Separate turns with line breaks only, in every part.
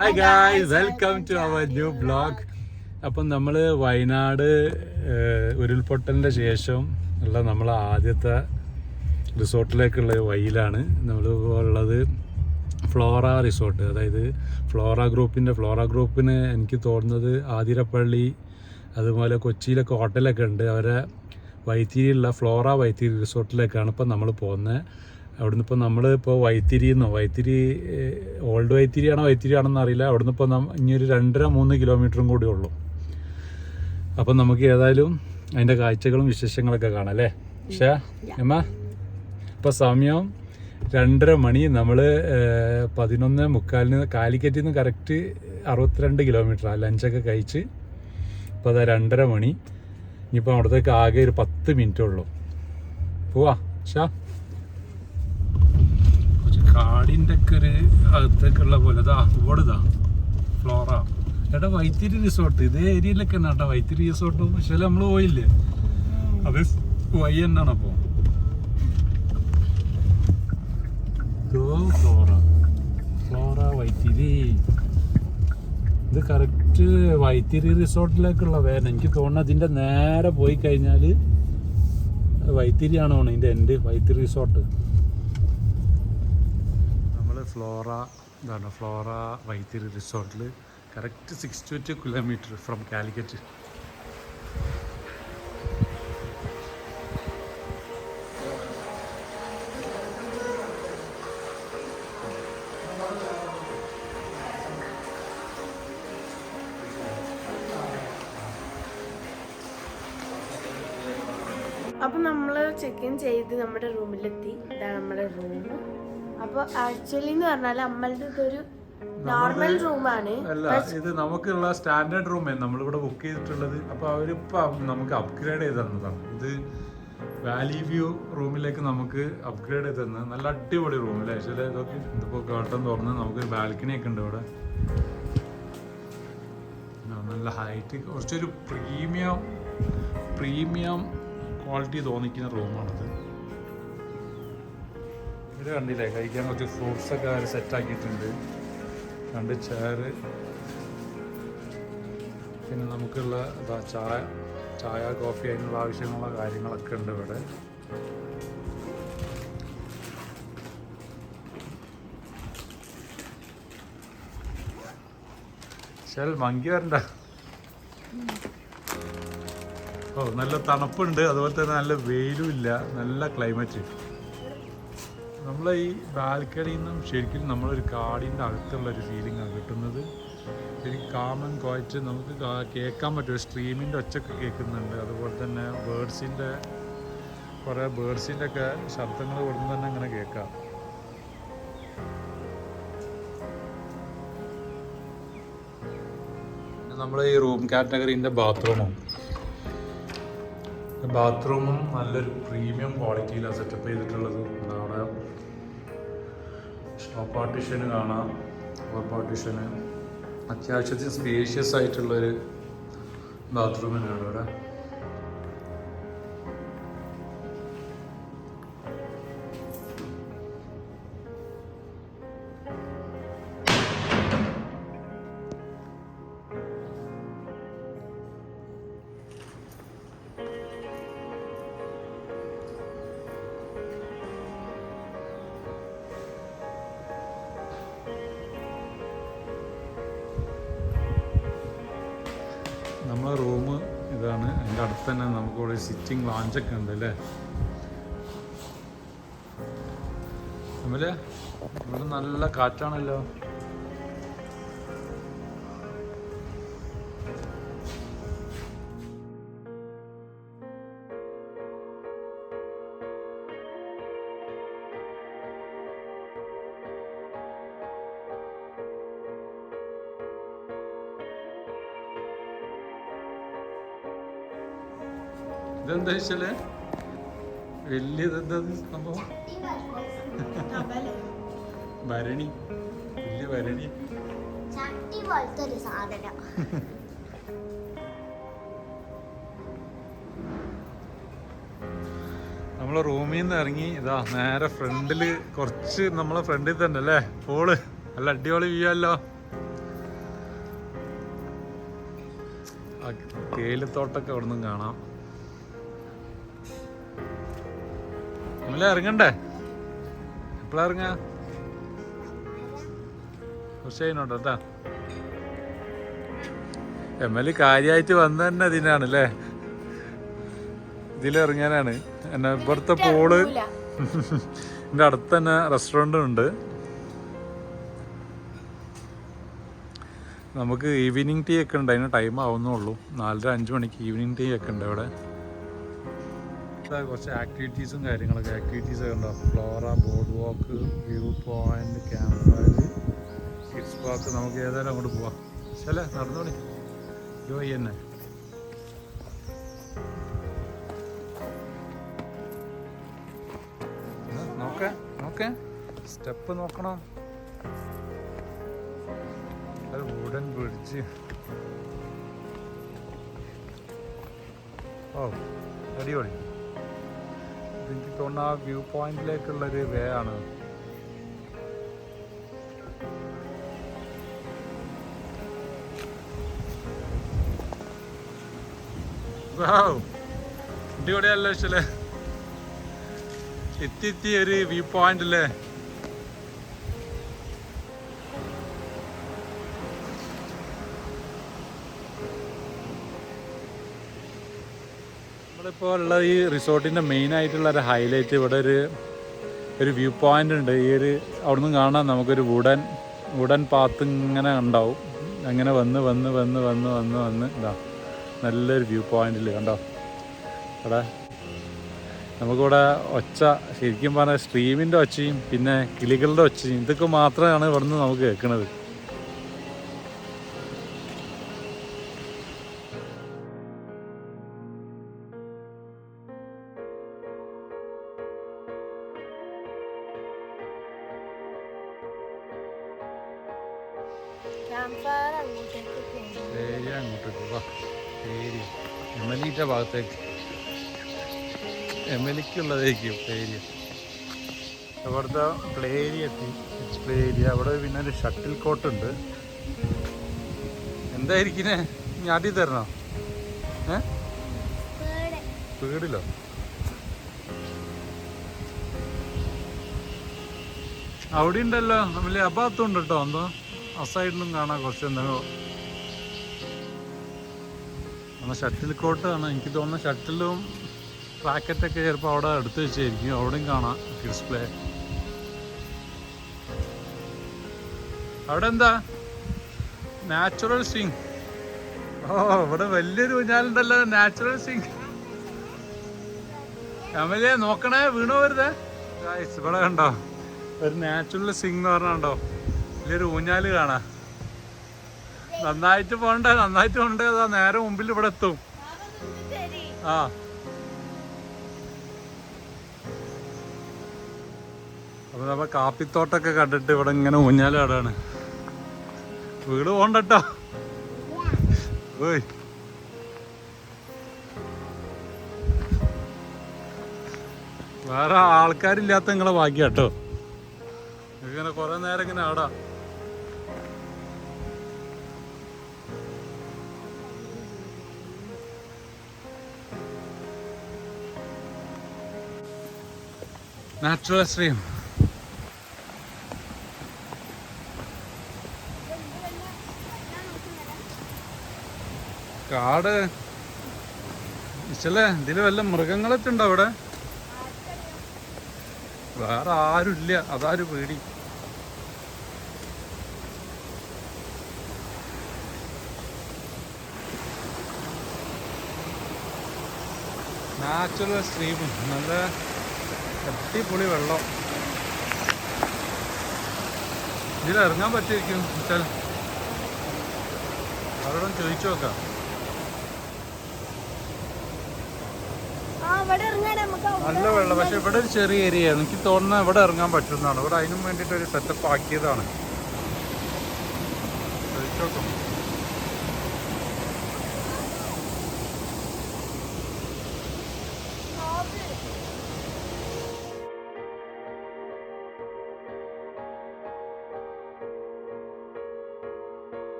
Hi guys welcome to our new blog അപ്പം നമ്മൾ വയനാട് ഉരുൾപൊട്ടലിന്റെ ശേഷം ഉള്ള നമ്മളെ ആദ്യത്തെ റിസോർട്ടിലേക്കുള്ള വഴിയിലാണ് നമ്മൾ ഉള്ളത് ഫ്ലോറ റിസോർട്ട്. അതായത് ഫ്ലോറ ഗ്രൂപ്പിന്റെ ഫ്ലോറ ഗ്രൂപ്പിന് എനിക്ക് തോന്നുന്നത് ആതിരപ്പള്ളി അതുപോലെ കൊച്ചിയിലൊക്കെ ഹോട്ടലൊക്കെ ഉണ്ട്. അവരെ വൈത്തിരിയുള്ള ഫ്ലോറ വൈത്തിരി റിസോർട്ടിലേക്കാണ് ഇപ്പം നമ്മൾ പോകുന്നത് അവിടുന്ന് ഇപ്പോൾ നമ്മൾ ഇപ്പോൾ വൈത്തിരി എന്നോ വൈത്തിരി ഓൾഡ് വൈത്തിരിയാണോ വൈത്തിരി ആണെന്ന് അറിയില്ല. അവിടുന്ന് ഇപ്പോൾ ഇനി ഒരു രണ്ടര മൂന്ന് കിലോമീറ്ററും കൂടി ഉള്ളൂ. അപ്പം നമുക്ക് ഏതായാലും അതിന്റെ കാഴ്ചകളും വിശേഷങ്ങളൊക്കെ കാണാം അല്ലേ? പക്ഷേ എമ്മ? ഇപ്പോൾ സമയം രണ്ടര മണി. നമ്മൾ പതിനൊന്ന് മുക്കാലിന് കാലിക്കറ്റിൽ നിന്ന് കറക്റ്റ് അറുപത്തിരണ്ട് കിലോമീറ്റർ ലഞ്ചൊക്കെ കഴിച്ച് ഇപ്പോൾ അതാ രണ്ടര മണി. ഇനിയിപ്പോൾ അവിടത്തേക്ക് ആകെ ഒരു പത്ത് മിനിറ്റേ ഉള്ളൂ. പോവാ ഷാ കാടിന്റെ ഒക്കെ ഒരു അകത്തേക്കുള്ള പോലെ. ഇതാ ഇവിടെ ഇതാ. ഫ്ലോറ എടാ വൈത്തിരി റിസോർട്ട് ഇതേ ഏരിയയിലൊക്കെ തന്നെ കേട്ടോ. വൈത്തിരി റിസോർട്ട് പക്ഷേ നമ്മൾ പോയില്ലേ? അത് വൈ തന്നെയാണ് അപ്പോൾ ഫ്ലോറ ഫ്ലോറ വൈത്തിരി. ഇത് കറക്റ്റ് വൈത്തിരി റിസോർട്ടിലേക്കുള്ള വേന എനിക്ക് തോന്നുന്നു അതിന്റെ നേരെ പോയി കഴിഞ്ഞാൽ വൈത്തിരിയാണോ ഇതിന്റെ എന്റെ വൈത്തിരി റിസോർട്ട് ഫ്ലോറ എന്താണ് ഫ്ലോറ വൈത്തിരി റിസോർട്ടിൽ correct sixty two kilometer from Calicut
അപ്പൊ നമ്മൾ ചെക്ക് ഇൻ ചെയ്ത് നമ്മുടെ റൂമിലെത്തി ഇതാണ് നമ്മുടെ റൂം അപ്പൊ ആക്ച്വലി എന്ന് പറഞ്ഞാൽ നമ്മളുടെ ഇതൊരു നോർമൽ റൂമാണ്
അല്ല ഇത് നമുക്കുള്ള സ്റ്റാൻഡേർഡ് റൂമേ നമ്മളിവിടെ ബുക്ക് ചെയ്തിട്ടുള്ളത്. അപ്പോൾ അവരിപ്പോൾ നമുക്ക് അപ്ഗ്രേഡ് ചെയ്ത് തന്നതാണ്. ഇത് വാലി വ്യൂ റൂമിലേക്ക് നമുക്ക് അപ്ഗ്രേഡ് ചെയ്ത് തന്നത് നല്ല അടിപൊളി റൂം അല്ലേ ചില ഇതൊക്കെ ഇതിപ്പോ കേട്ടം തുറന്ന് നമുക്ക് ബാൽക്കണി ഒക്കെ ഉണ്ട് ഇവിടെ. നല്ല ഹൈറ്റ് കുറച്ചൊരു പ്രീമിയം പ്രീമിയം ക്വാളിറ്റി തോന്നിക്കുന്ന റൂമാണത് ഇത് കണ്ടില്ലേ? കഴിക്കാൻ കുറച്ച് ഫ്രൂട്ട്സ് ഒക്കെ അവർ സെറ്റ് ആക്കിയിട്ടുണ്ട്. രണ്ട് ചെയറ് പിന്നെ നമുക്കുള്ള ചായ ചായ കോഫി അതിനുള്ള ആവശ്യമുള്ള കാര്യങ്ങളൊക്കെ ഉണ്ട് ഇവിടെ. ചില മങ്കി വരണ്ട. ഓ നല്ല തണുപ്പുണ്ട്. അതുപോലെ തന്നെ നല്ല വെയിലും ഇല്ല. നല്ല ക്ലൈമറ്റ് നമ്മളെ ഈ ബാൽക്കണിയിൽ നിന്നും ശരിക്കും നമ്മളൊരു കാടിന്റെ അകത്തുള്ള ഒരു ഫീലിംഗ് ആണ് കിട്ടുന്നത്. ശരിക്കും കാമൻ കോയറ്റ് നമുക്ക് കേൾക്കാൻ പറ്റും. സ്ട്രീമിന്റെ ഒച്ചൊക്കെ കേൾക്കുന്നുണ്ട്. അതുപോലെ തന്നെ ബേഡ്സിന്റെ കുറേ ബേഡ്സിന്റെ ഒക്കെ ശബ്ദങ്ങൾ ഇവിടുന്ന് തന്നെ അങ്ങനെ കേൾക്കാം. നമ്മൾ ഈ റൂം കാറ്റഗറീന്റെ ബാത്റൂമും ബാത്റൂമും നല്ലൊരു പ്രീമിയം ക്വാളിറ്റിയിലാണ് സെറ്റപ്പ് ചെയ്തിട്ടുള്ളത്. പാർട്ടീഷന് കാണാം. ഫോർ പാർട്ടീഷന് അത്യാവശ്യത്തിന് സ്പേഷ്യസ് ആയിട്ടുള്ളൊരു ബാത്റൂമിനാണ് ഇവിടെ. തന്നെ നമുക്ക് ഇവിടെ സിറ്റിംഗ് ലോഞ്ചൊക്കെ ഉണ്ട് അല്ലേ നമ്മൾ ഇവിടെ നല്ല കാറ്റാണല്ലോ. ഇതെന്താ വെച്ചാൽ വലിയ ഇതെന്താ സംഭവം? ഭരണി. വലിയ ഭരണി.
പോലത്തെ ഒരു സാധനം.
നമ്മളെ റൂമിൽ നിന്ന് ഇറങ്ങി ഇതാ നേരെ ഫ്രണ്ടിൽ കുറച്ച് നമ്മളെ ഫ്രണ്ടിൽ തന്നെ അല്ലേ? പോൾ നല്ല അടിപൊളി വ്യൂ അല്ലോ തേയിലത്തോട്ടൊക്കെ അവിടെ നിന്നും കാണാം. നമ്മളെ ഇറങ്ങണ്ടേ? എപ്പോഴാ ഇറങ്ങാ? ഹുസൈനുണ്ടോ കേട്ടാ. എം എൽ കാര്യമായിട്ട് വന്ന തന്നെ ഇതിനാണ് അല്ലേ? ഇതിലിറങ്ങാനാണ് എന്നെ ഇവിടുത്തെ
പോൾ.
എന്റെ അടുത്ത് തന്നെ റെസ്റ്റോറന്റും ഉണ്ട്. നമുക്ക് ഈവനിങ് ടീ ഒക്കെ ഉണ്ട്. അതിന് ടൈം ആവുന്നുള്ളൂ നാലര അഞ്ച് മണിക്ക് ഈവനിങ് ടീ ഒക്കെ ഉണ്ട് അവിടെ ഇതാ കുറച്ച് ആക്ടിവിറ്റീസും കാര്യങ്ങളൊക്കെ. ആക്ടിവിറ്റീസ് ഒക്കെ ഉണ്ടാവും Flora board walk view point camp fire kids park നമുക്ക് ഏതായാലും അങ്ങോട്ട് പോവാം. ശല്ലേ നടന്നോളി. ജോയി തന്നെ നോക്കേ നോക്കേ. സ്റ്റെപ്പ് നോക്കണം. ഒരു വുഡൻ ബ്രിഡ്ജ് ഓ അടിപൊളി. എനിക്ക് തോന്നുന്നു ആ വ്യൂ പോയിന്റിലേക്കുള്ളൊരു വേ ആണ്. അടിപൊളിയല്ലോ എത്തി എത്തി ഒരു വ്യൂ പോയിന്റ് അല്ലേ നമ്മളിപ്പോൾ ഉള്ള ഈ റിസോർട്ടിന്റെ മെയിൻ ആയിട്ടുള്ള ഒരു ഹൈലൈറ്റ് ഇവിടെ ഒരു ഒരു വ്യൂ പോയിന്റ് ഉണ്ട്. ഈ ഒരു അവിടുന്ന് കാണാൻ നമുക്കൊരു വുഡൻ വുഡൻ പാത്ത് ഇങ്ങനെ ഉണ്ടാവും. അങ്ങനെ വന്ന് വന്ന് വന്ന് വന്ന് വന്ന് വന്ന്. ഇതാ നല്ലൊരു വ്യൂ പോയിന്റിൽ കണ്ടോ? അവിടെ നമുക്കിവിടെ ഒച്ച ശരിക്കും പറഞ്ഞാൽ സ്ട്രീമിന്റെ ഒച്ചയും പിന്നെ കിളികളുടെ ഒച്ചയും ഇതൊക്കെ മാത്രമാണ് ഇവിടുന്ന് നമുക്ക് കേൾക്കുന്നത് ഇക്കുള്ളതായിരിക്കും ഏരിയ അവിടുത്തെ play area kids play area അവിടെ പിന്നെ ഒരു ഷട്ടിൽ കോട്ടുണ്ട് ഉണ്ട്. എന്തായിരിക്കണേ? ഞാട്ടി തരണോ? ഏ? വീടിലോ അവിടെ ഉണ്ടല്ലോ. നമ്മളെ ആ ഉണ്ട് കേട്ടോ. എന്തോ? ആ സൈഡിലും കാണാം. കുറച്ച് നമ്മൾ ഷട്ടിൽ കോട്ടാണ് എനിക്ക് തോന്നുന്നത് ഷട്ടിലും റാക്കറ്റൊക്കെ ചിലപ്പോൾ അവിടെ എടുത്ത് വെച്ചായിരിക്കും. അവിടെയും കാണാം. ഡിസ്പ്ലേ അവിടെ എന്താ നാച്ചുറൽ സ്വിങ് ഓ ഇവിടെ വലിയൊരു ഊഞ്ഞാലുണ്ടല്ലോ നാച്ചുറൽ സ്വിങ് കമലിയെ നോക്കണേ. വീണു വരുതേ ഇവിടെ കണ്ടോ? ഒരു നാച്ചുറൽ സ്വിങ് എന്ന് പറഞ്ഞോ വലിയൊരു ഊഞ്ഞാൽ കാണാ. നന്നായിട്ട് പോണ്ടേ നന്നായിട്ട് പോണ്ടേ അതാ നേരെ മുമ്പിൽ ഇവിടെ എത്തും? ആ. അപ്പൊ നമ്മ കാപ്പിത്തോട്ടൊക്കെ കണ്ടിട്ട് ഇവിടെ ഇങ്ങനെ ഊഞ്ഞാലാടാണ് വീട് പോണ്ടട്ടോ. വേറെ ആൾക്കാരില്ലാത്ത നിങ്ങളെ ഭാഗ്യ കേട്ടോ ഇങ്ങനെ കുറെ നേരം ഇങ്ങനെ ആടാ നാച്ചുറൽ സ്ട്രീം കാട്. ഇച്ചല്ലേ ഇതിൽ വല്ല മൃഗങ്ങളൊക്കെ ഉണ്ടോ അവിടെ? വേറെ ആരുമില്ല അതാരും പേടി. നാച്ചുറൽ സ്ട്രീമും നല്ല അടിപൊളി വെള്ളം. ഇതിൽ ഇറങ്ങാൻ പറ്റിയിരിക്കും വെച്ചാൽ അവരോടും ചോദിച്ചു നോക്കാം
ആ ഇവിടെ ഇറങ്ങാൻ നമുക്ക് അവിടെ
നല്ല വെള്ളം. പക്ഷെ ഇവിടെ ഒരു ചെറിയ ഏരിയ എനിക്ക് തോന്നുന്ന ഇവിടെ ഇറങ്ങാൻ പറ്റുന്നതാണ് ഇവിടെ അതിനും വേണ്ടിയിട്ട് ഒരു സെറ്റപ്പ് ആക്കിയതാണ്.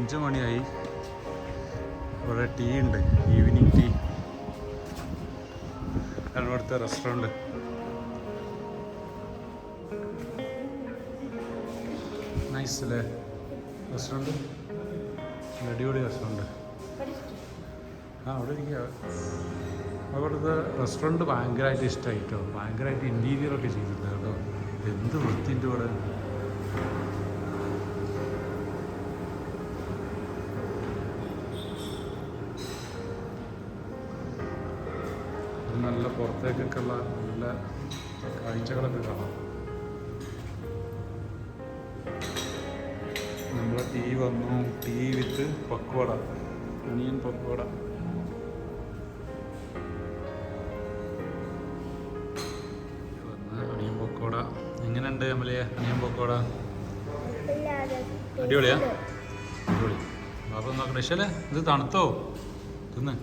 അഞ്ചു മണിയായി. ഇവിടെ ടീ ഉണ്ട്. ഈവനിങ് ടീ ഇവിടുത്തെ റെസ്റ്റോറന്റ് നൈസ് അല്ലേ? റെസ്റ്റോറന്റ് അടിപൊളി റെസ്റ്റോറന്റ് ആ അവിടെ ഇരിക്കുക അവിടുത്തെ റെസ്റ്റോറന്റ് ഭയങ്കരമായിട്ട് ഇഷ്ടമായി കേട്ടോ ഭയങ്കരമായിട്ട് ഇന്റീരിയറൊക്കെ ചെയ്തിട്ടുണ്ട്? കേട്ടോ എന്ത് വൃത്തിന്റെ ഇവിടെ? നല്ല പുറത്തേക്കൊക്കെ ഉള്ള നല്ല കാഴ്ചകളൊക്കെ കാണാം. നമ്മളെ ടീ വന്നു. ടീ വിത്ത് പക്വട അനിയൻ പക്വട അണിയൻ പക്കോട. എങ്ങനെയുണ്ട് അമലിയ അണിയൻ പക്കോട? അടിപൊളിയാ? അടിപൊളി. അപ്പം നോക്കണേ ഇഷ്ടല്ലേ ഇത് തണുത്തോ? തിന്ന്.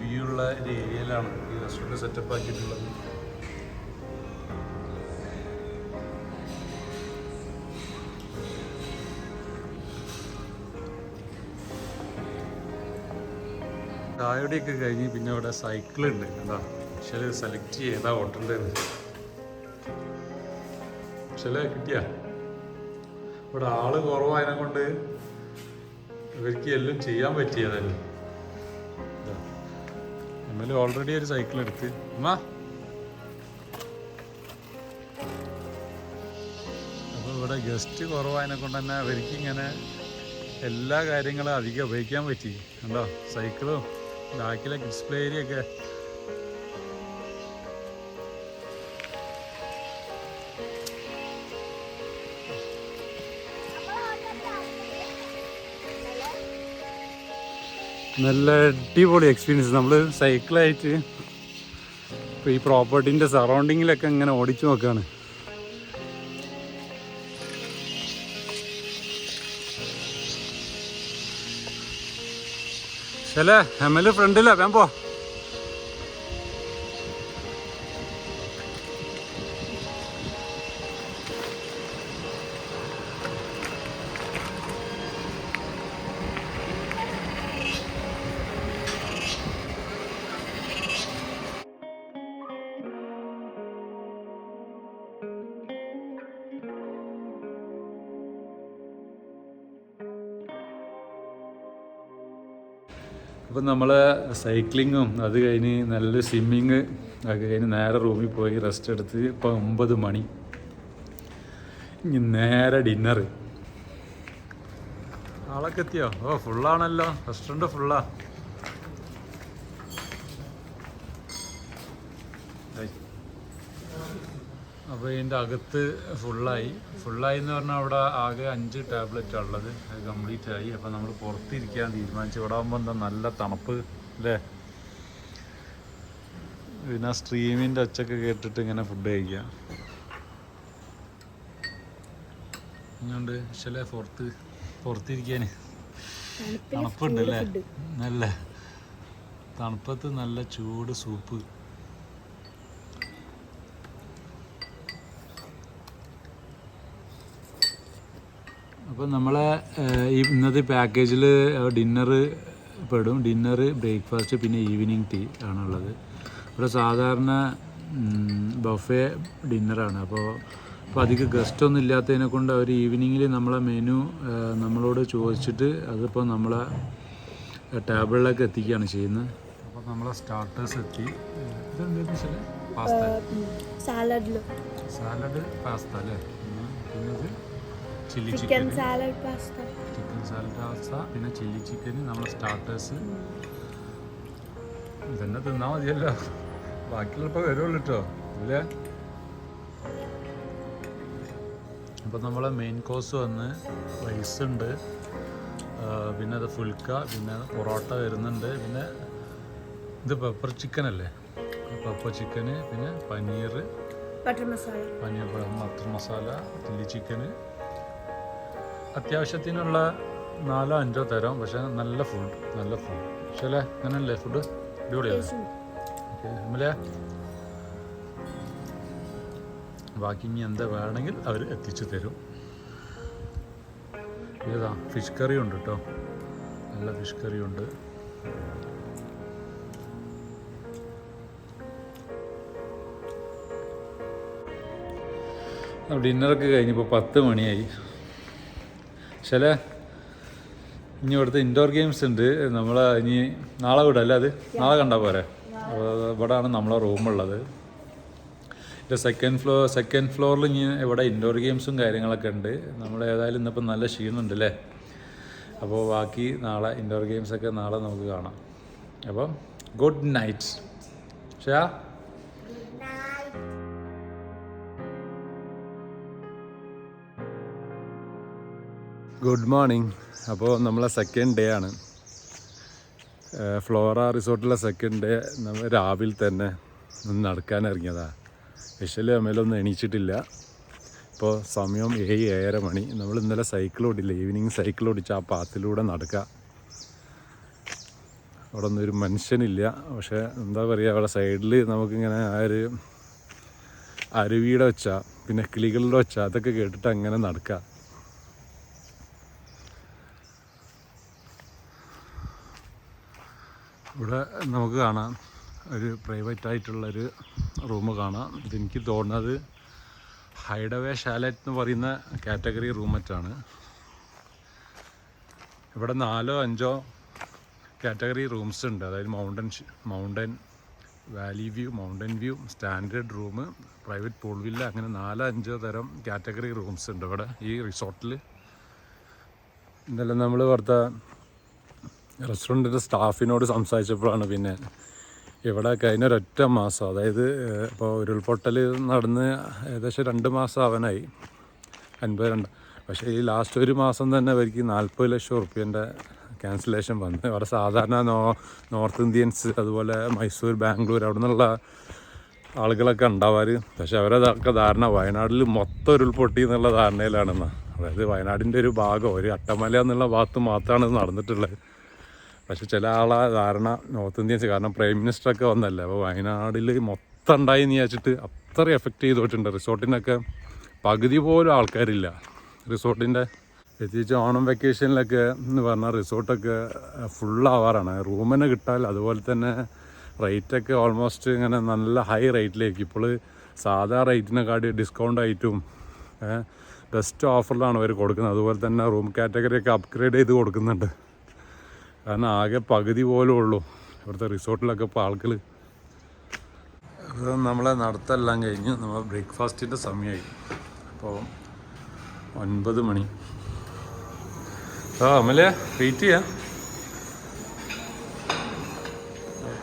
വ്യൂ ഉള്ള ഒരു ഏരിയയിലാണ് ഈ റെസ്റ്റോറന്റ് സെറ്റപ്പ് ആക്കിയിട്ടുള്ളത്. ചായയുടെയൊക്കെ കഴിഞ്ഞ് പിന്നെ അവിടെ സൈക്കിൾ ഉണ്ട്. കേട്ടോ ചില സെലക്ട് ചെയ്താ ഓട്ടേണ്ടത് ചില കിട്ടിയ. ഇവിടെ ആൾ കുറവായതിനെ കൊണ്ട് ഇവർക്ക് എല്ലാം ചെയ്യാൻ പറ്റിയതല്ലേ? എൽ ഓൾറെഡി ഒരു സൈക്കിൾ എടുത്ത്. അമ്മ അപ്പോൾ ഇവിടെ ഗസ്റ്റ് കുറവായതിനെ കൊണ്ട് തന്നെ അവർക്ക് ഇങ്ങനെ എല്ലാ കാര്യങ്ങളും അധികം ഉപയോഗിക്കാൻ പറ്റി. കണ്ടോ? സൈക്കിളും ബാക്കിലെ ഡിസ്പ്ലേ ഏരിയ ഒക്കെ നല്ല അടിപൊളി എക്സ്പീരിയൻസ് നമ്മൾ സൈക്കിളായിട്ട് ഇപ്പോൾ ഈ പ്രോപ്പർട്ടീന്റെ സറൗണ്ടിങ്ങിലൊക്കെ ഇങ്ങനെ ഓടിച്ചു നോക്കുകയാണ് ചില എം എൽ ഫ്രണ്ടിലാ അപ്പം നമ്മൾ സൈക്ലിങ്ങും അത് കഴിഞ്ഞ് നല്ല സ്വിമ്മിങ് അത് കഴിഞ്ഞ് നേരെ റൂമിൽ പോയി റെസ്റ്റ് എടുത്ത് ഇപ്പം ഒമ്പത് മണി. ഇനി നേരെ ഡിന്നർ ആളൊക്കെ എത്തിയോ? ഓ ഫുള്ളാണല്ലോ റെസ്റ്റോറന്റ് ഫുള്ളാ അപ്പോൾ ഇതിന്റെ അകത്ത് ഫുള്ളായി ഫുള്ളായി എന്ന് പറഞ്ഞാൽ അവിടെ ആകെ അഞ്ച് ടാബ്ലറ്റ് ഉള്ളത്. അത് കംപ്ലീറ്റ് ആയി. അപ്പോൾ നമ്മൾ പുറത്തിരിക്കാൻ തീരുമാനിച്ചു. ഇവിടെ ആകുമ്പോൾ എന്താ നല്ല തണുപ്പ് അല്ലേ? പിന്നെ സ്ട്രീമിന്റെ ഒച്ചൊക്കെ കേട്ടിട്ട് ഇങ്ങനെ ഫുഡ് കഴിക്കാം. ഇങ്ങോട്ട് ചില പുറത്ത്? പുറത്തിരിക്കാൻ തണുപ്പുണ്ട് അല്ലേ നല്ല തണുപ്പത്ത് നല്ല ചൂട് സൂപ്പ്. അപ്പോൾ നമ്മളെ ഈ ഇന്നത്തെ പാക്കേജിൽ ഡിന്നർ പെടും. ഡിന്നർ ബ്രേക്ക്ഫാസ്റ്റ് പിന്നെ ഈവനിങ് ടീ ആണുള്ളത്. ഇവിടെ സാധാരണ ബഫേ ഡിന്നറാണ് അപ്പോൾ അപ്പോൾ അധികം ഗസ്റ്റ് ഒന്നും ഇല്ലാത്തതിനെ കൊണ്ട് അവർ ഈവനിങ്ങിൽ നമ്മളെ മെനു നമ്മളോട് ചോദിച്ചിട്ട് അതിപ്പോൾ നമ്മളെ ടേബിളിലേക്ക് എത്തിക്കുകയാണ് ചെയ്യുന്നത്. അപ്പോൾ നമ്മളെ സ്റ്റാർട്ടേഴ്സ് എത്തി. ഇതെന്താ പാസ്ത.
സാലഡിൽ.
സാലഡ് പാസ്ത അല്ലേ. പിന്നെ chilli
chicken salad pasta
chicken salad pasta പിന്നെ ചില്ലി ചിക്കൻ നമ്മുടെ സ്റ്റാർട്ടേഴ്സ് ഇതന്നെ തിന്നാൽ മതിയല്ലോ. ബാക്കിയുള്ള ഇപ്പോൾ വരുള്ളൂ കേട്ടോ ഇല്ലേ? അപ്പോൾ നമ്മളെ മെയിൻ കോഴ്സ് വന്ന് റൈസ് ഉണ്ട്. പിന്നെ അത് ഫുൽക്ക പിന്നെ പൊറോട്ട വരുന്നുണ്ട്. പിന്നെ ഇത് പെപ്പർ ചിക്കൻ അല്ലേ? പെപ്പർ ചിക്കന് പിന്നെ പനീർ പനീർ ബട്ടർ മസാല ചില്ലി ചിക്കന് അത്യാവശ്യത്തിനുള്ള നാലോ അഞ്ചോ തരാം. പക്ഷെ നല്ല ഫുഡ് നല്ല ഫുഡ് പക്ഷേ അല്ലേ അങ്ങനല്ലേ ഫുഡ് അടിപൊളിയല്ലേ ഓക്കെ ബാക്കി ഇനി എന്താ വേണമെങ്കിൽ അവർ എത്തിച്ചു തരും. ഇതാ ഫിഷ് കറി ഉണ്ട് കേട്ടോ നല്ല ഫിഷ് കറി ഉണ്ട്. ഡിന്നറൊക്കെ കഴിഞ്ഞപ്പോൾ പത്ത് മണിയായി. ചില ഇനി ഇവിടുത്തെ ഇൻഡോർ ഗെയിംസ് ഉണ്ട്. നമ്മൾ ഇനി നാളെ വിടല്ലേ അത്? നാളെ കണ്ടാൽ പോരെ? ഇവിടെയാണ് നമ്മളെ റൂമുള്ളത് സെക്കൻഡ് ഫ്ലോർ സെക്കൻഡ് ഫ്ലോറിൽ ഇനി ഇവിടെ ഇൻഡോർ ഗെയിംസും കാര്യങ്ങളൊക്കെ ഉണ്ട്. നമ്മൾ ഏതായാലും ഇന്നിപ്പോൾ നല്ല ക്ഷീണമുണ്ട് അല്ലേ അപ്പോൾ ബാക്കി നാളെ ഇൻഡോർ ഗെയിംസൊക്കെ നാളെ നമുക്ക് കാണാം. അപ്പം ഗുഡ് നൈറ്റ് ഷാ ഗുഡ് മോർണിംഗ് അപ്പോൾ നമ്മളെ സെക്കൻഡ് ഡേ ആണ്. ഫ്ലോറ റിസോർട്ടിലെ സെക്കൻഡ് ഡേ നമ്മൾ രാവിലെ തന്നെ ഒന്ന് നടക്കാൻ ഇറങ്ങിയതാണ് സ്പെഷ്യലി അമ്മയിലൊന്നും എണീച്ചിട്ടില്ല. ഇപ്പോൾ സമയം ഏഴ് ഏഴര മണി. നമ്മൾ ഇന്നലെ സൈക്കിൾ ഓടില്ല? ഈവനിങ് സൈക്കിൾ ഓടിച്ച് ആ പാത്തിലൂടെ നടക്കുക അവിടെ ഒന്നും ഒരു മനുഷ്യനില്ല. പക്ഷേ എന്താ പറയുക അവിടെ സൈഡിൽ നമുക്കിങ്ങനെ ആ ഒരു അരുവിയുടെ വെച്ചാൽ പിന്നെ കിളികളുടെ വെച്ചാൽ അതൊക്കെ കേട്ടിട്ട് അങ്ങനെ നടക്കുക ഇവിടെ നമുക്ക് കാണാം. ഒരു പ്രൈവറ്റ് ആയിട്ടുള്ളൊരു റൂം കാണാം. ഇതെനിക്ക് തോന്നുന്നത് ഹൈഡവേ ഷാലറ്റ് എന്ന് പറയുന്ന കാറ്റഗറി റൂമറ്റാണ് ഇവിടെ നാലോ അഞ്ചോ കാറ്റഗറി റൂംസ് ഉണ്ട്. അതായത് mountain mountain valley view mountain view standard room private pool villa അങ്ങനെ നാലോ അഞ്ചോ തരം കാറ്റഗറി റൂംസ് ഉണ്ട് ഇവിടെ ഈ റിസോർട്ടിൽ ഇന്നലെ നമ്മൾ പുറത്തെ റെസ്റ്റോറന്റിന്റെ സ്റ്റാഫിനോട് സംസാരിച്ചപ്പോഴാണ് പിന്നെ ഇവിടെ കഴിഞ്ഞ ഒരൊറ്റ മാസം അതായത് ഇപ്പോൾ ഉരുൾപൊട്ടൽ നടന്ന് ഏകദേശം രണ്ട് മാസം ആവാനായി. അൻപത് രണ്ട് പക്ഷേ ഈ ലാസ്റ്റ് ഒരു മാസം തന്നെ അവർക്ക് നാൽപ്പത് ലക്ഷം ഉറുപ്പ്യന്റെ ക്യാൻസലേഷൻ വന്ന്. അവിടെ സാധാരണ നോ നോർത്ത് ഇന്ത്യൻസ് അതുപോലെ മൈസൂർ ബാംഗ്ലൂർ അവിടെ നിന്നുള്ള ആളുകളൊക്കെ ഉണ്ടാവാറ്. പക്ഷെ അവരതൊക്കെ ധാരണ വയനാട്ടിൽ മൊത്തം ഉരുൾപൊട്ടി എന്നുള്ള ധാരണയിലാണെന്ന്. അതായത് വയനാടിന്റെ ഒരു ഭാഗം ഒരു അട്ടമല എന്നുള്ള ഭാഗത്ത് മാത്രമാണ് നടന്നിട്ടുള്ളത്. പക്ഷെ ചില ആളെ ധാരണ നോർത്ത് ഇന്ത്യൻസ് കാരണം പ്രൈം മിനിസ്റ്റർ ഒക്കെ വന്നല്ലേ. അപ്പോൾ വയനാടിൽ മൊത്തം ഉണ്ടായി എന്ന് വിചാരിച്ചിട്ട് അത്ര എഫക്റ്റ് ചെയ്തിട്ടുണ്ട് റിസോർട്ടിനൊക്കെ പകുതി പോലും ആൾക്കാരില്ല. റിസോർട്ടിന്റെ പ്രത്യേകിച്ച് ഓണം വെക്കേഷനിലൊക്കെ എന്ന് പറഞ്ഞാൽ റിസോർട്ടൊക്കെ ഫുള്ളാവാറാണ് റൂമിനെ കിട്ടാൽ അതുപോലെ തന്നെ റേറ്റൊക്കെ ഓൾമോസ്റ്റ് ഇങ്ങനെ നല്ല ഹൈ റേറ്റിലേക്ക് ഇപ്പോൾ സാധാ റേറ്റിനെക്കാട്ടി ഡിസ്കൗണ്ട് ആയിട്ടും ബെസ്റ്റ് ഓഫറിലാണ് അവർ കൊടുക്കുന്നത്. അതുപോലെ തന്നെ റൂം കാറ്റഗറിയൊക്കെ അപ്ഗ്രേഡ് ചെയ്ത് കൊടുക്കുന്നുണ്ട്. കാരണം ആകെ പകുതി പോലും ഉള്ളൂ. ഇവിടുത്തെ റിസോർട്ടിലൊക്കെ ഇപ്പോൾ ആൾക്കൾ നമ്മളെ നടത്തെല്ലാം കഴിഞ്ഞ് നമ്മൾ ബ്രേക്ക്ഫാസ്റ്റിന്റെ സമയമായി. അപ്പോൾ ഒൻപത് മണി. ആ അമലെ വെയിറ്റ് ചെയ്യാം.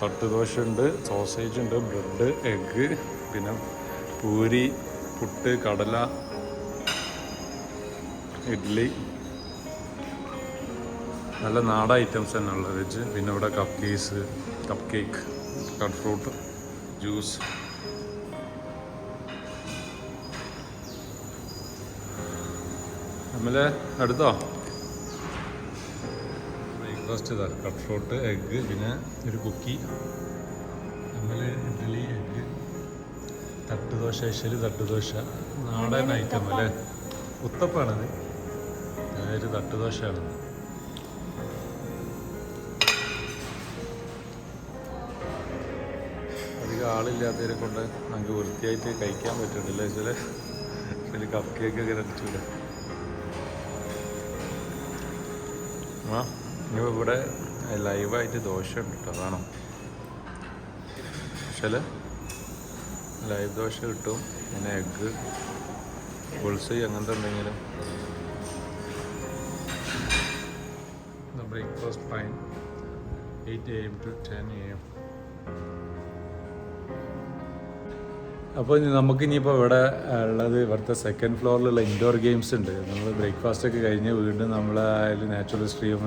തട്ട് ദോശ ഉണ്ട് സോസേജ് ഉണ്ട് ബ്രെഡ് എഗ്ഗ് പിന്നെ പൂരി പുട്ട് കടല ഇഡ്ഡലി നല്ല നാടൻ ഐറ്റംസ് തന്നെ ഉള്ളത് വെജ് പിന്നെ ഇവിടെ cup cakes cup cake cut fruit juice നമ്മളെ അടുത്തോ? ബ്രേക്ക്ഫാസ്റ്റ് ഇതാ. കട്ട് ഫ്രൂട്ട് എഗ്ഗ് പിന്നെ ഒരു കുക്കി നമ്മൾ ഇഡ്ഡലി എഗ്ഗ് തട്ടുദോശ ശരി തട്ടുദോശ. നാടൻ ഐറ്റം അല്ലേ? ഉത്തപ്പാണത്. അതായത് തട്ടുദോശയാണ് അധികം ആളില്ലാത്തവരെ കൊണ്ട് നമുക്ക് വൃത്തിയായിട്ട് കഴിക്കാൻ പറ്റുന്നില്ല ചില ചില കപ്പ് കേക്ക് ഒക്കെ അടിച്ചൂടെ ആ ഇനി ഇവിടെ ലൈവായിട്ട് ദോശ ഉണ്ട് കേട്ടോ പക്ഷേ ലൈവ് ദോശ കിട്ടും പിന്നെ എഗ്ഗ് പുൾസി അങ്ങനത്തെ എന്തെങ്കിലും. Breakfast time eight A M to ten A M അപ്പോൾ നമുക്ക് ഇനിയിപ്പോൾ ഇവിടെ ഉള്ളത് ഇവിടുത്തെ സെക്കൻഡ് ഫ്ലോറിലുള്ള ഇൻഡോർ ഗെയിംസ് ഉണ്ട്. നമ്മൾ ബ്രേക്ക്ഫാസ്റ്റ് ഒക്കെ കഴിഞ്ഞ് വീണ്ടും അതിൽ നാച്ചുറൽ സ്ട്രീം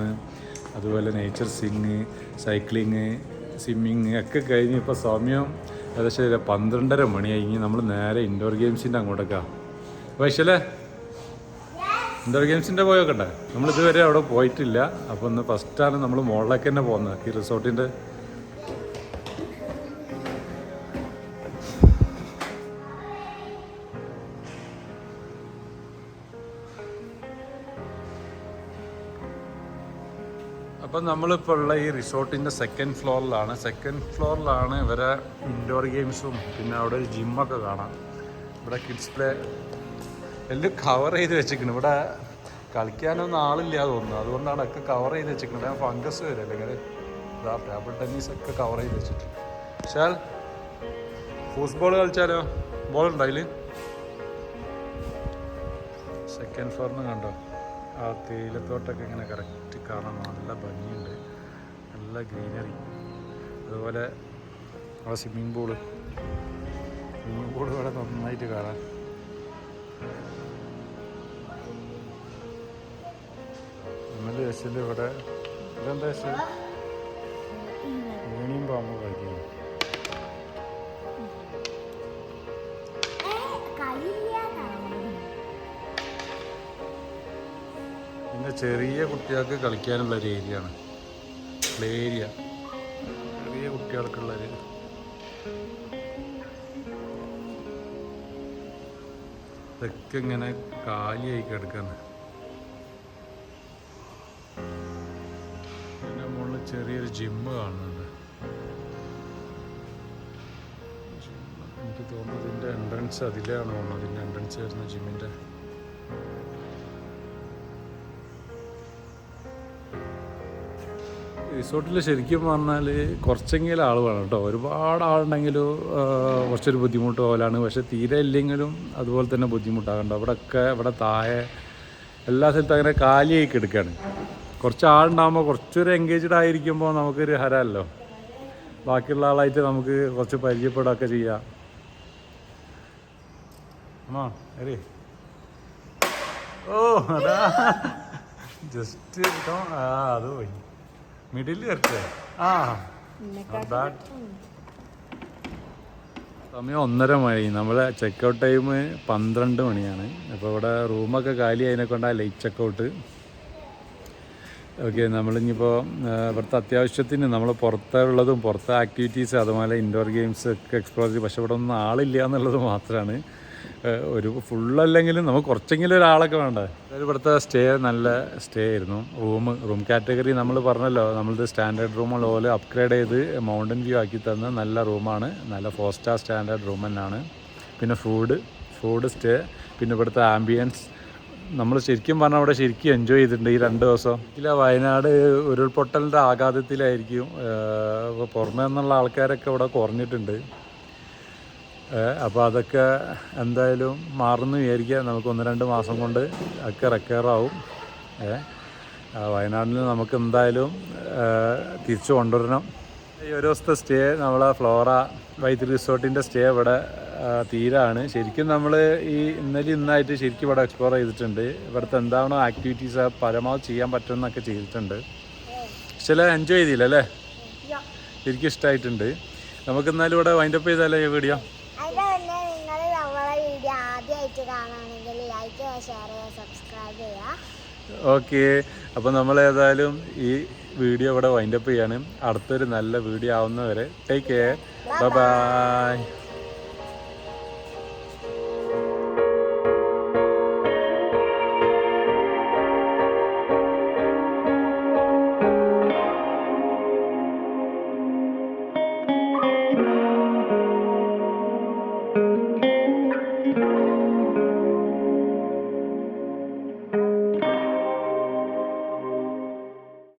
അതുപോലെ നേച്ചർ സിങ് സൈക്ലിങ് സ്വിമ്മിങ് ഒക്കെ കഴിഞ്ഞ് ഇപ്പോൾ സമയം ഏകദേശം ഒരു പന്ത്രണ്ടര മണിയായി. ഇനി നമ്മൾ നേരെ ഇൻഡോർ ഗെയിംസിന്റെ അങ്ങോട്ടേക്കാണ് വൈശല്ലേ ഇൻഡോർ ഗെയിംസിന്റെ പോയോക്കട്ടെ നമ്മൾ ഇതുവരെ അവിടെ പോയിട്ടില്ല. അപ്പോൾ ഒന്ന് ഫസ്റ്റാണ് നമ്മൾ മുകളിലേക്ക് തന്നെ പോകുന്നത്. ഈ റിസോർട്ടിന്റെ അപ്പം നമ്മളിപ്പോൾ ഉള്ള ഈ റിസോർട്ടിന്റെ സെക്കൻഡ് ഫ്ലോറിലാണ് സെക്കൻഡ് ഫ്ലോറിലാണ് ഇവരെ ഇൻഡോർ ഗെയിംസും പിന്നെ അവിടെ ഒരു ജിമ്മൊക്കെ കാണാം. ഇവിടെ കിഡ്സ് പ്ലേ എല്ലാം കവർ ചെയ്ത് വെച്ചിരിക്കുന്നു. ഇവിടെ കളിക്കാനൊന്നും ആളില്ല തോന്നുന്നു. അതുകൊണ്ടാണ് ഒക്കെ കവർ ചെയ്ത് വെച്ചിരിക്കുന്നത്. ഫംഗസ് വരും അല്ലെങ്കിൽ ഇതാ ടേബിൾ ടെന്നീസ് ഒക്കെ കവർ ചെയ്ത് വെച്ചിട്ടുണ്ട്. പക്ഷേ ഫുട്ബോൾ കളിച്ചാലോ? ബോൾ ഉണ്ടോ അതിൽ സെക്കൻഡ് ഫ്ലോറിന് കണ്ടോ? ആ തേയിലത്തോട്ടൊക്കെ ഇങ്ങനെ കറക്റ്റ് കാണാൻ നല്ല ഭംഗിയുണ്ട്. നല്ല ഗ്രീനറി. അതുപോലെ ആ സ്വിമ്മിങ് പൂൾ. സ്വിമ്മിങ് പൂൾ ഇവിടെ നന്നായിട്ട് കാണാൻ. നല്ല എസിൽ ഇവിടെ. ഇതെന്താ രസം ഏണിയും പാമ്പ് കളിക്കുന്നു പിന്നെ ചെറിയ കുട്ടികൾക്ക് കളിക്കാനുള്ള ഒരു ഏരിയ ആണ് പ്ലേ ഏരിയ. ചെറിയ കുട്ടികൾക്കുള്ള ഒരു ഇതൊക്കെ ഇങ്ങനെ കാലിയായി കിടക്കാണ്. പിന്നെ മുകളിൽ ചെറിയൊരു ജിമ്മ് കാണുന്നുണ്ട്. എനിക്ക് തോന്നുന്നു എൻട്രൻസ് അതിലാണ് തോന്നുന്നത് ഇതിന്റെ എൻട്രൻസ് വരുന്ന ജിമ്മിന്റെ റിസോർട്ടിൽ ശരിക്കും പറഞ്ഞാൽ കുറച്ചെങ്കിലും ആൾ വേണം കേട്ടോ. ഒരുപാട് ആളുണ്ടെങ്കിലും കുറച്ചൊരു ബുദ്ധിമുട്ട് പോലാണ് പക്ഷേ തീരെ ഇല്ലെങ്കിലും അതുപോലെ തന്നെ ബുദ്ധിമുട്ടാകണ്ട. ഇവിടെയൊക്കെ ഇവിടെ താഴെ എല്ലാ സ്ഥലത്തും അങ്ങനെ കാലിയായി കിടക്കുകയാണ് കുറച്ച് ആളുണ്ടാകുമ്പോൾ കുറച്ചൊരു എൻഗേജ്ഡ് ആയിരിക്കുമ്പോൾ നമുക്കൊരു ഹരമല്ലോ ബാക്കിയുള്ള ആളായിട്ട് നമുക്ക് കുറച്ച് പരിചയപ്പെടുകയൊക്കെ ചെയ്യാം. അമ്മ അരേ ഓ അതാ. ജസ്റ്റ് ആ അത് പോയി. മിഡിൽ ആ. സമയം ഒന്നര മണി. നമ്മളെ ചെക്കൗട്ട് ടൈം പന്ത്രണ്ട് മണിയാണ്. അപ്പോൾ ഇവിടെ റൂമൊക്കെ കാലി അതിനെ കൊണ്ടാ ലൈറ്റ് ചെക്കൗട്ട് ഓക്കെ നമ്മളിനിപ്പോൾ ഇവിടുത്തെ അത്യാവശ്യത്തിന് നമ്മൾ പുറത്തുള്ളതും പുറത്തെ ആക്ടിവിറ്റീസ് അതുപോലെ ഇൻഡോർ ഗെയിംസ് ഒക്കെ എക്സ്പ്ലോർ ചെയ്ത്. പക്ഷെ ഇവിടെ ഒന്നും ആളില്ല എന്നുള്ളത് മാത്രമാണ് ഒരു ഫുള്ളല്ലെങ്കിലും നമുക്ക് കുറച്ചെങ്കിലും ഒരാളൊക്കെ വേണ്ടേ? ഇവിടുത്തെ സ്റ്റേ നല്ല സ്റ്റേ ആയിരുന്നു. റൂം റൂം കാറ്റഗറി നമ്മൾ പറഞ്ഞല്ലോ. നമ്മളിത് സ്റ്റാൻഡേർഡ് റൂം പോലെ അപ്ഗ്രേഡ് ചെയ്ത് മൗണ്ടൻ വ്യൂ ആക്കി തന്ന നല്ല റൂമാണ്. നല്ല ഫോർ സ്റ്റാർ സ്റ്റാൻഡേർഡ് റൂം തന്നെയാണ്. പിന്നെ ഫുഡ് ഫുഡ് സ്റ്റേ പിന്നെ ഇവിടുത്തെ ആംബിയൻസ് നമ്മൾ ശരിക്കും പറഞ്ഞാൽ അവിടെ ശരിക്കും എൻജോയ് ചെയ്തിട്ടുണ്ട് ഈ രണ്ട് ദിവസം. ഇല്ല വയനാട് ഉരുൾപൊട്ടലിന്റെ ആഘാതത്തിലായിരിക്കും. പുറമേ നിന്നുള്ള ആൾക്കാരൊക്കെ ഇവിടെ കുറഞ്ഞിട്ടുണ്ട്. അപ്പോൾ അതൊക്കെ എന്തായാലും മാറുന്നു വിചാരിക്കുക. നമുക്ക് ഒന്ന് രണ്ട് മാസം കൊണ്ട് ഒക്കെ റെക്കവറാവും വയനാട്ടിൽ നമുക്ക് എന്തായാലും തിരിച്ചു കൊണ്ടുവരണം. ഈ ഒരു ദിവസത്തെ സ്റ്റേ നമ്മളെ ഫ്ലോറ വൈത്തിരി റിസോർട്ടിന്റെ സ്റ്റേ ഇവിടെ തീരാണ്. ശരിക്കും നമ്മൾ ഈ ഇന്നലെ ഇന്നായിട്ട് ശരിക്കും ഇവിടെ എക്സ്പ്ലോർ ചെയ്തിട്ടുണ്ട്. ഇവിടുത്തെ എന്താണോ ആക്ടിവിറ്റീസ് പരമാവധി ചെയ്യാൻ പറ്റുമെന്നൊക്കെ ചെയ്തിട്ടുണ്ട്. ചില എൻജോയ് ചെയ്തില്ല അല്ലേ? ശരിക്കും ഇഷ്ടമായിട്ടുണ്ട് നമുക്ക് എന്നാലും ഇവിടെ വൈൻഡപ്പ് ചെയ്താലേ ഈ വീഡിയോ
അതിന്റെ തന്നെ നിങ്ങൾ നമ്മളെ വീഡിയോ ആദ്യമായിട്ട് കാണുകയാണെങ്കിൽ ലൈക്ക് ചെയ്യുക ഷെയർ ചെയ്യുക സബ്സ്ക്രൈബ് ചെയ്യുക.
ഓക്കെ. അപ്പോൾ നമ്മൾ ഏതായാലും ഈ വീഡിയോ ഇവിടെ വൈൻഡപ്പ് ചെയ്യാണ്. അടുത്തൊരു നല്ല വീഡിയോ ആവുന്നവരെ ടേക്ക് കെയർ ബൈ ബൈ